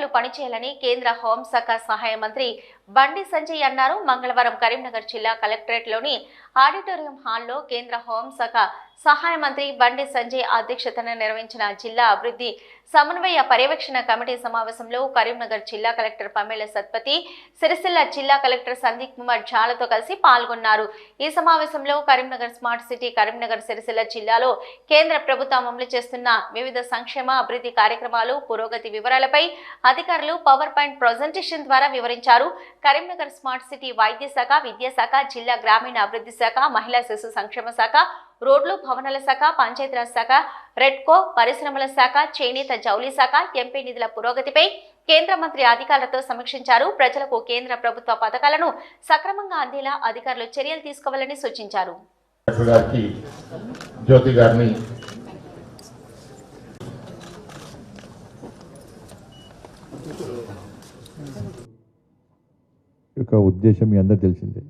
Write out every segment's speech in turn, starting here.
అధికారులు పనిచేయాలని కేంద్ర హోంశాఖ సహాయ మంత్రి బండి సంజయ్ అన్నారు. మంగళవారం కరీంనగర్ జిల్లా కలెక్టరేట్లోని ఆడిటోరియం హాల్లో కేంద్ర హోంశాఖ సహాయ మంత్రి బండి సంజయ్ అధ్యక్షతన నిర్వహించిన జిల్లా అభివృద్ధి సమన్వయ పర్యవేక్షణ కమిటీ సమావేశంలో కరీంనగర్ జిల్లా కలెక్టర్ పమేళ సత్పతి సిరిసిల్ల జిల్లా కలెక్టర్ సందీప్ కుమార్ ఝాలతో కలిసి పాల్గొన్నారు. ఈ సమావేశంలో కరీంనగర్ స్మార్ట్ సిటీ కరీంనగర్ సిరిసిల్ల జిల్లాలో కేంద్ర ప్రభుత్వం అమలు చేస్తున్న వివిధ సంక్షేమ అభివృద్ధి కార్యక్రమాలు పురోగతి వివరాలపై అధికారులు పవర్ పాయింట్ ప్రజెంటేషన్ ద్వారా వివరించారు. కరీంనగర్ స్మార్ట్ సిటీ వైద్య శాఖ విద్యాశాఖ జిల్లా గ్రామీణ అభివృద్ధి శాఖ మహిళా శిశు సంక్షేమ శాఖ రోడ్లు భవనాల శాఖ పంచాయతీరాజ్ శాఖ రెడ్కో పరిశ్రమల శాఖ చేనేత జౌళి శాఖ ఎంపీ నిధుల పురోగతిపై కేంద్ర మంత్రి అధికారులతో సమీక్షించారు. ప్రజలకు కేంద్ర ప్రభుత్వ పథకాలను సక్రమంగా అందేలా అధికారులు చర్యలు తీసుకోవాలని సూచించారు. డాక్టర్ గారికి జ్యోతి గారిని యొక్క ఉద్దేశం మీ అందరు తెలిసిందే.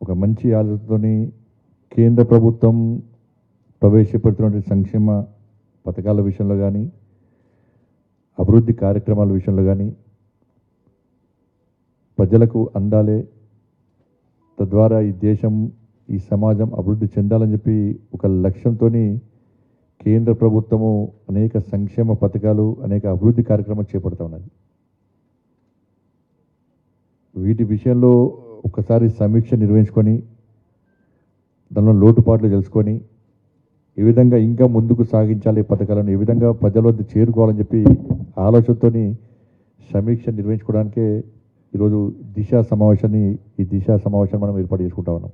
ఒక మంచి ఆలోచనతోని కేంద్ర ప్రభుత్వం ప్రవేశపెడుతున్నటువంటి సంక్షేమ పథకాల విషయంలో కానీ అభివృద్ధి కార్యక్రమాల విషయంలో కానీ ప్రజలకు అందాలే. తద్వారా ఈ దేశం ఈ సమాజం అభివృద్ధి చెందాలని చెప్పి ఒక లక్ష్యంతో కేంద్ర ప్రభుత్వము అనేక సంక్షేమ పథకాలు అనేక అభివృద్ధి కార్యక్రమాలు చేపడుతూ ఉన్నది. వీటి విషయంలో ఒకసారి సమీక్ష నిర్వహించుకొని దానిలో లోటుపాట్లు తెలుసుకొని ఏ విధంగా ఇంకా ముందుకు సాగించాలి ఈ పథకాలను ఏ విధంగా ప్రజల వద్ద చేరుకోవాలని చెప్పి ఆలోచనతో సమీక్ష నిర్వహించుకోవడానికే ఈరోజు దిశ సమావేశాన్ని ఈ దిశ సమావేశాన్ని మనం ఏర్పాటు చేసుకుంటా ఉన్నాం.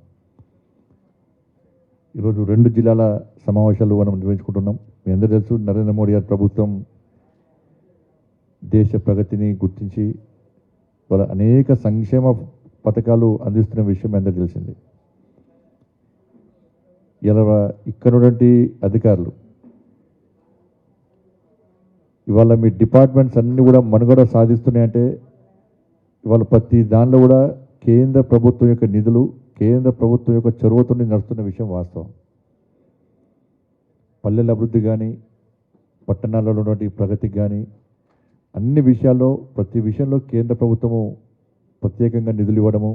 ఈరోజు రెండు జిల్లాల సమావేశాలు మనం నిర్వహించుకుంటున్నాం. మీ అందరూ తెలుసు నరేంద్ర మోడీ గారి ప్రభుత్వం దేశ ప్రగతిని గుర్తించి వాళ్ళ అనేక సంక్షేమ పథకాలు అందిస్తున్న విషయం మీ అందరికీ తెలిసింది. ఇలా ఇక్కడ ఉన్నటువంటి అధికారులు. ఇవాళ మీ డిపార్ట్మెంట్స్ అన్నీ కూడా మనుగడ సాధిస్తున్నాయంటే ఇవాళ ప్రతి దానిలో కూడా కేంద్ర ప్రభుత్వం యొక్క నిధులు కేంద్ర ప్రభుత్వం యొక్క చొరవతోనే నడుస్తున్న విషయం వాస్తవం. పల్లెల అభివృద్ధి కానీ పట్టణాలలో ఉన్నటువంటి ప్రగతికి కానీ అన్ని విషయాల్లో ప్రతి విషయంలో కేంద్ర ప్రభుత్వము ప్రత్యేకంగా నిధులు ఇవ్వడము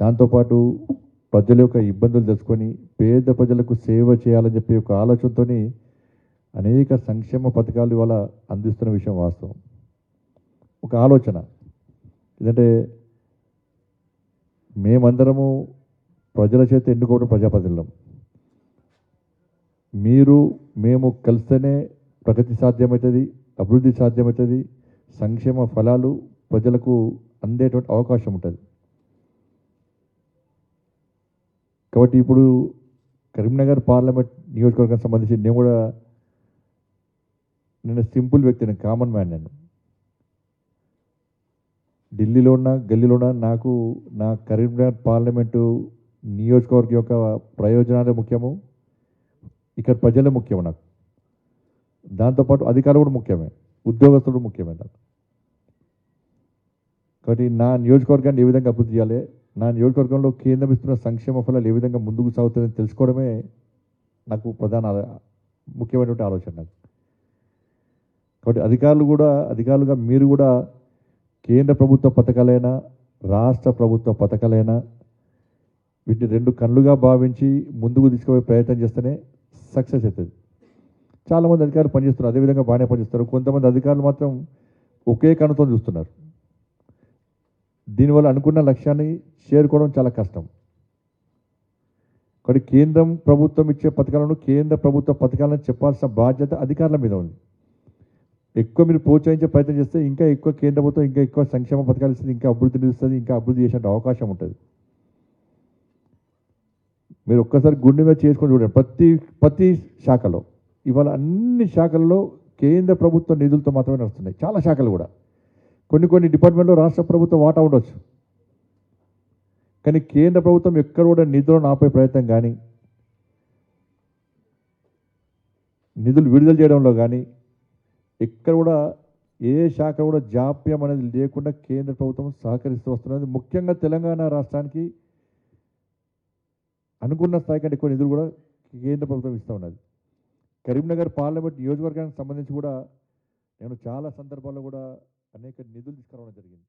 దాంతోపాటు ప్రజల యొక్క ఇబ్బందులు తెలుసుకొని పేద ప్రజలకు సేవ చేయాలని చెప్పి ఒక ఆలోచనతో అనేక సంక్షేమ పథకాలు ఇవాళ అందిస్తున్న విషయం వాస్తవం. ఒక ఆలోచన. ఎందుకంటే మేమందరము ప్రజల చేత ఎన్నుకోవడం ప్రజాప్రతినిధులం. మీరు మేము కలిస్తేనే ప్రగతి సాధ్యమవుతుంది అభివృద్ధి సాధ్యమవుతుంది సంక్షేమ ఫలాలు ప్రజలకు అందేటువంటి అవకాశం ఉంటుంది. కాబట్టి ఇప్పుడు కరీంనగర్ పార్లమెంట్ నియోజకవర్గానికి సంబంధించి నేను కూడా నేను సింపుల్ వ్యక్తిని కామన్ మ్యాన్ నేను. ఢిల్లీలో ఉన్న గల్లీలో ఉన్న నాకు నా కరీంనగర్ పార్లమెంటు నియోజకవర్గం యొక్క ప్రయోజనాలే ముఖ్యము ఇక్కడ ప్రజలే ముఖ్యము నాకు. దాంతోపాటు అధికారులు కూడా ముఖ్యమే ఉద్యోగస్తులు ముఖ్యమే నాకు. కాబట్టి నా నియోజకవర్గాన్ని ఏ విధంగా అభివృద్ధి చేయాలి నా నియోజకవర్గంలో కేంద్రం ఇస్తున్న సంక్షేమ ఫలాలు ఏ విధంగా ముందుకు సాగుతుందని తెలుసుకోవడమే నాకు ప్రధాన ముఖ్యమైనటువంటి ఆలోచన నాకు. కాబట్టి అధికారులు కూడా అధికారులుగా మీరు కూడా కేంద్ర ప్రభుత్వ పథకాలైనా రాష్ట్ర ప్రభుత్వ పథకాలైనా వీటిని రెండు కళ్ళుగా భావించి ముందుకు తీసుకుపోయే ప్రయత్నం చేస్తేనే సక్సెస్ అవుతుంది. చాలామంది అధికారులు పనిచేస్తున్నారు అదేవిధంగా బాగానే పనిచేస్తారు కొంతమంది అధికారులు మాత్రం ఒకే కనుతో చూస్తున్నారు. దీనివల్ల అనుకున్న లక్ష్యాన్ని చేరుకోవడం చాలా కష్టం. కాబట్టి కేంద్రం ప్రభుత్వం ఇచ్చే పథకాలను కేంద్ర ప్రభుత్వ పథకాలను చెప్పాల్సిన బాధ్యత అధికారుల మీద ఉంది. ఎక్కువ మీరు ప్రోత్సహించే ప్రయత్నం చేస్తే ఇంకా ఎక్కువ కేంద్ర ప్రభుత్వం ఇంకా ఎక్కువ సంక్షేమ పథకాలు ఇస్తుంది ఇంకా అభివృద్ధిని నిలుస్తుంది ఇంకా అభివృద్ధి చేసే అవకాశం ఉంటుంది. మీరు ఒక్కసారి గుండె మీద చేసుకొని చూడండి ప్రతి ప్రతి శాఖలో ఇవాళ అన్ని శాఖల్లో కేంద్ర ప్రభుత్వ నిధులతో మాత్రమే నడుస్తున్నాయి. చాలా శాఖలు కూడా. కొన్ని కొన్ని డిపార్ట్మెంట్లో రాష్ట్ర ప్రభుత్వం వాటా ఉండొచ్చు. కానీ కేంద్ర ప్రభుత్వం ఎక్కడ కూడా నిధులను ఆపే ప్రయత్నం కానీ నిధులు విడుదల చేయడంలో కానీ ఎక్కడ కూడా ఏ శాఖ కూడా జాప్యం అనేది లేకుండా కేంద్ర ప్రభుత్వం సహకరిస్తూ వస్తున్నది. ముఖ్యంగా తెలంగాణ రాష్ట్రానికి అనుకున్న స్థాయి కంటే ఎక్కువ నిధులు కూడా కేంద్ర ప్రభుత్వం ఇస్తూ ఉన్నది. కరీంనగర్ పార్లమెంట్ నియోజకవర్గానికి సంబంధించి కూడా నేను చాలా సందర్భాల్లో కూడా అనేక నిధులు తీసుకురావడం జరిగింది.